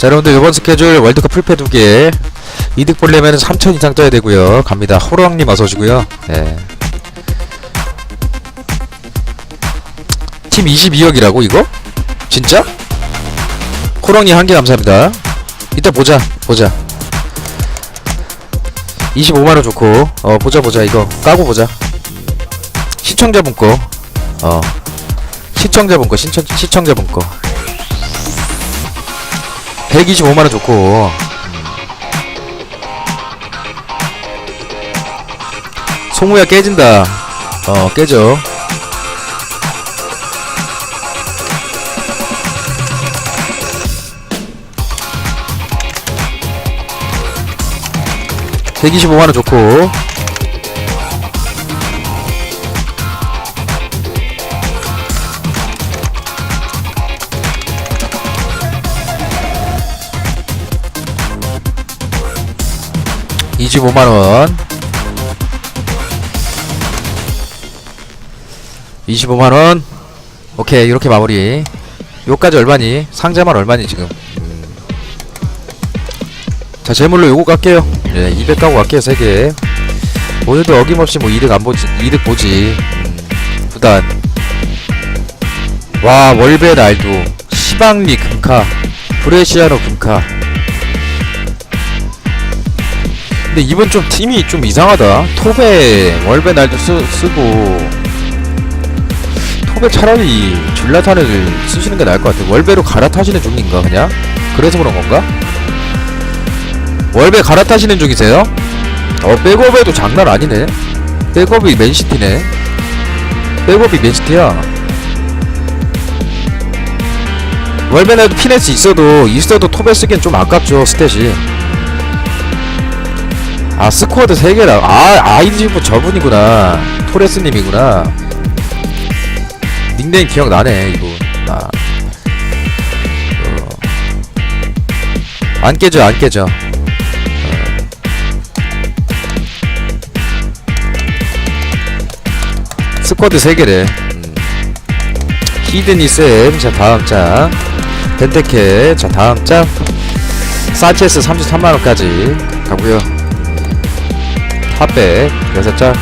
자 여러분들 이번 스케줄 월드컵 풀패 두개. 이득 보려면 3천 이상 떠야 되고요. 갑니다. 호랑님 어서 오시고요. 예. 팀 22억이라고 이거? 진짜? 호랑님 한 개 감사합니다. 이따 보자 보자. 25만원 좋고. 어 보자 보자 이거. 까고 보자. 시청자분 거 어. 시청자분 거 신청, 시청자분 거 125만원 좋고. 송우야 깨진다. 어 깨져. (125만원) 좋고 (25만원) 25만원. 오케이 이렇게 마무리. 요까지 얼마니? 상자만 얼마니 지금? 음. 자 제물로 요거 갈게요. 예, 200 가고 갈게요 3개. 오늘도 어김없이 뭐 이득 안 보지 이득 보지. 음, 부단. 와 월베 날도. 시방리 금카. 브레시아노 금카 근데 이번 좀 팀이 좀 이상하다 톱에 월베 날도 쓰, 쓰고 톱에 차라리 줄라탄을 쓰시는 게 나을 것 같아요. 월배로 갈아타시는 중인가 그냥? 그래서 그런 건가? 월배 갈아타시는 중이세요? 어 백업에도 장난 아니네. 백업이 맨시티네. 백업이 맨시티야. 월배에도 피네스 있어도 있어도 톱에 쓰기엔 좀 아깝죠 스탯이. 아 스쿼드 3개라. 아 아이디브 저분이구나. 토레스님이구나. 닉네임 기억나네 이분. 아. 어. 안 깨져 안 깨져. 어. 스쿼드 3개래. 음. 히드니 쌤자 다음 장. 벤테케 자 다음 장. 산체스 33만원까지 가고요 탑백 6장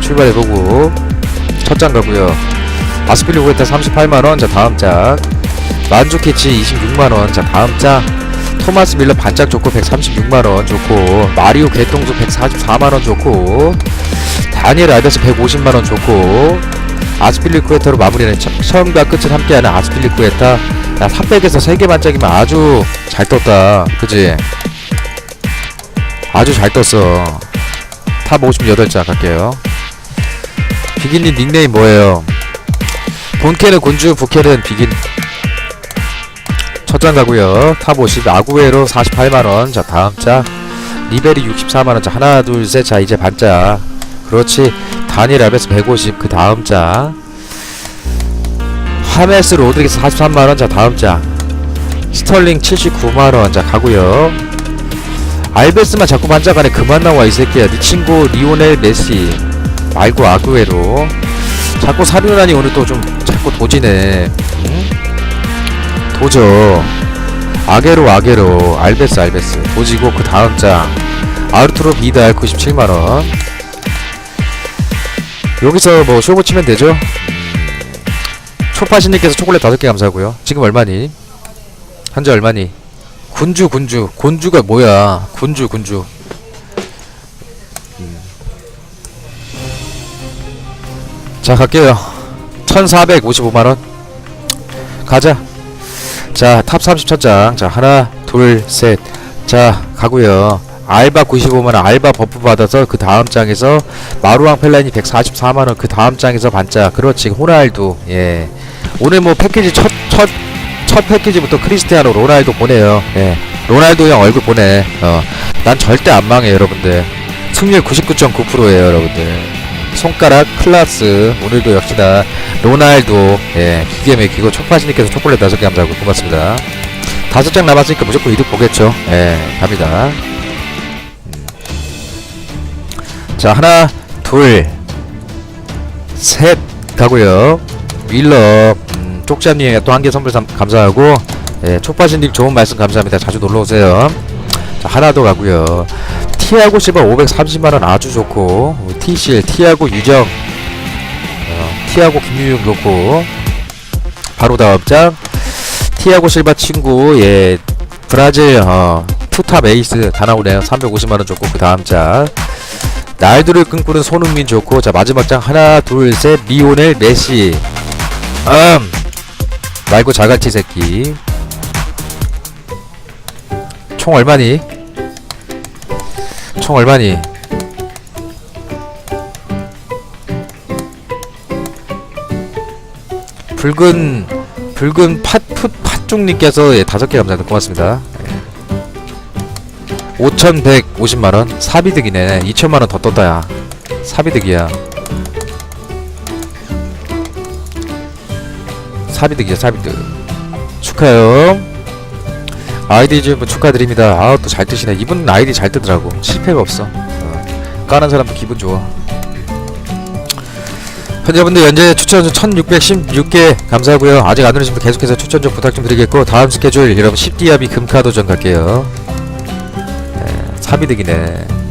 출발해보고. 첫 장 가고요. 아스필리 고에타 38만원. 자 다음 짝 만주캐치 26만원. 자 다음 짝 토마스 밀러 반짝 좋고 136만원. 좋고. 마리오 개똥수 144만원. 좋고. 다니엘 알베스 150만원. 좋고. 아스필리 쿠에타로 마무리는 처- 처음과 끝을 함께하는 아스필리 쿠에타. 야 300에서 3개 반짝이면 아주 잘 떴다. 그지? 아주 잘 떴어 탑 58자 갈게요 비기님 닉네임 뭐예요 본캐는 곤주, 부캐는 비긴. 첫장 가고요. 탑 50, 아구에로 48만원. 자, 다음 자. 리벨이 64만원. 자, 하나, 둘, 셋. 자, 이제 반자. 그렇지. 아베스 150. 그 다음 자. 하메스 로드리게스 43만원. 자, 다음 자. 스털링 79만원. 자, 가고요. 알베스만 자꾸 반짝하네. 그만 나와, 이 새끼야. 네 친구 리오넬 메시. 말고 아구에로. 자꾸 사륜하니 오늘 또 좀 자꾸 도지네 응? 도저 아게로 아게로 알베스 알베스 도지고 그 다음 장 아르투로 비달 97만원 여기서 뭐 쇼부 치면 되죠 음, 초파신님께서 초콜릿 5개 감사하고요 지금 얼마니? 현재 얼마니? 군주 군주. 곤주가 뭐야? 군주 군주. 자 갈게요. 1455만원. 가자. 자 탑 30첫장. 자 하나 둘 셋 자 가고요. 알바 95만원 알바 버프 받아서 그 다음 장에서 마루왕 펠라니 144만원 그 다음 장에서 반짝. 그렇지 호날두. 예. 오늘 뭐 패키지 첫 첫 첫 패키지부터 크리스티아노 로날도 보내요. 예. 로날도 형 얼굴 보내. 어 난 절대 안 망해 여러분들. 승률 99.9%에요 여러분들. 손가락 클라스. 오늘도 역시나 로날도 예 기계 맥히고 촉파시님께서 초콜릿 다섯 개 감사하고 고맙습니다. 다섯 장 남았으니까 무조건 이득 보겠죠? 예 갑니다. 음. 자 하나 둘 셋 가고요. 음, 쪽잠님에게 또한 개 선물 감- 감사하고 예, 촉바신님 좋은 말씀 감사합니다. 자주 놀러 오세요. 자, 하나 더 가고요. 티아고 실버 530만 원 아주 좋고 티실 티아고 유정 어, 티아고 김유용 좋고 바로 다음 장. 티아고 실바 친구 예 브라질 어 투탑 에이스 다 나오네요. 350만 원 좋고 그 다음 장. 날들을 꿈꾸는 손흥민 좋고 자 마지막 장. 하나 둘 셋. 리오넬 메시. 음 말고 자갈치 새끼 총 얼마니? 총 얼마니? 붉은 붉은 팥풋 팥종님께서 예, 다섯 개 감사합니다. 고맙습니다. 예. 5,150만 원 사비득이네. 2천만 원 더 떴다야. 사비득이야. 사비득이야 사비득. 축하해요. 아이디 주분 축하드립니다. 아우 또잘 뜨시네. 이분 아이디 잘 뜨더라고. 실패가 없어. 어. 까는 사람도 기분 좋아. 현재분들 현재 추천 좀 1616개 감사하고요. 아직 안 누르신 분 계속해서 추천 좀 부탁 좀 드리겠고 다음 스케줄 여러분 10디아비 금카도전 갈게요. 네, 사비득이네.